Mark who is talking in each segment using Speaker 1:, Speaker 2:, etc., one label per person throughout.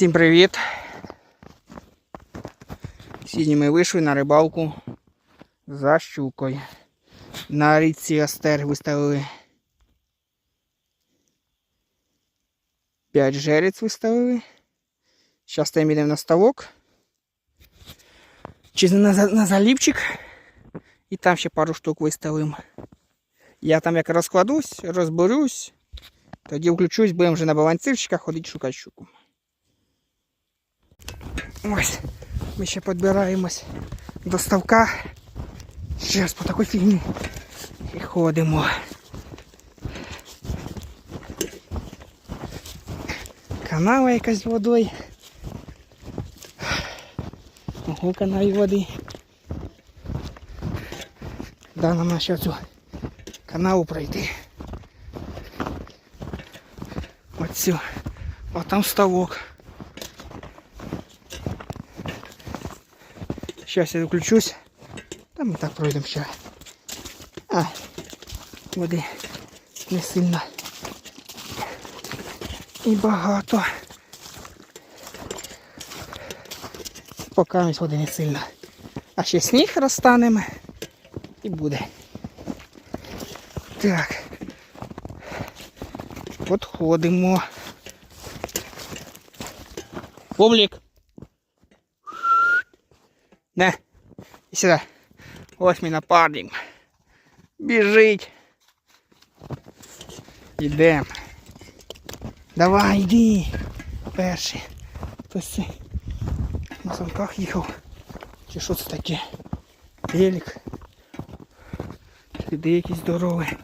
Speaker 1: Всім привіт! Сьогодні ми вийшли на рибалку за щукою. На річці Остер виставили 5 жерець виставили. Зараз там йдемо на ставок. Чи на, на залівчик. І там ще пару штук виставимо. Я там як розкладусь, розберусь, тоді включусь, будемо вже на балансирчиках ходити шукати щуку. Ось, ми ще підбираємось до ставка. Зараз по такій фігні. І ходимо. Канава якась водою. Ого, канаві води. Да, нам на ще цю канаву пройти. Оцю. О, там ставок. Сейчас я включусь. Там ми так пройдемо ще. А, води не сильно. І багато. Поки ось води не сильно. А ще сніг розтанемо і буде. Так. Подходимо. Публік. Не, і сюди. Ось мій напарник. Біжить. Ідем. Давай, йди. Перший. Хтось на санках їхав. Чи що це таке? Велик. Сліди якісь здорові.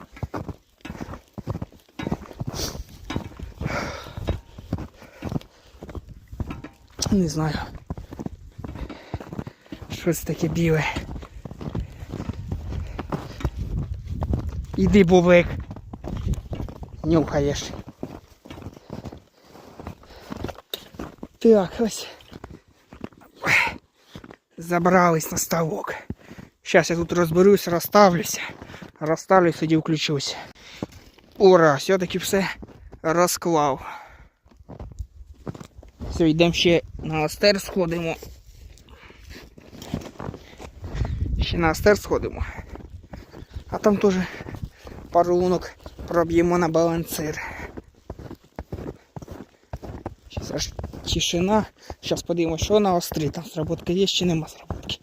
Speaker 1: Не знаю. Що це таке біле? Іди, бублик. Нюхаєш. Так, ось. Забрались на ставок. Зараз я тут розберусь, розставлюся. Розставлюсь, тоді включусь. Ура, все-таки все розклав. Все, йдемо ще на остер сходимо. Ще на остер сходимо. А там теж пару лунок проб'ємо на балансир. Зараз аж тишина. Зараз подивимося, що на острі. Там сработка є чи нема сработки.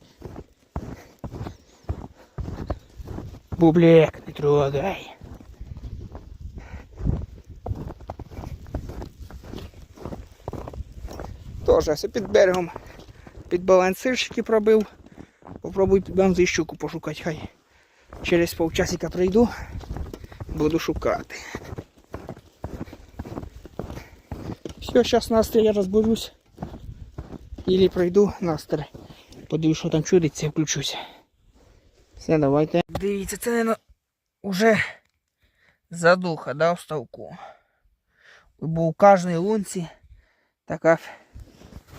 Speaker 1: Бублик, не трогай. Тоже ось під берегом під балансирчики пробив. Попробую під бамзи щуку пошукати. Хай через полчасика прийду, буду шукати. Все, зараз настрій я розберусь. Ілі пройду настрій. Подивлюсь, що там чудиться і включусь. Все, давайте. Дивіться, це, наверное, уже задуха, да, в ставку. Бо у кожній лунці така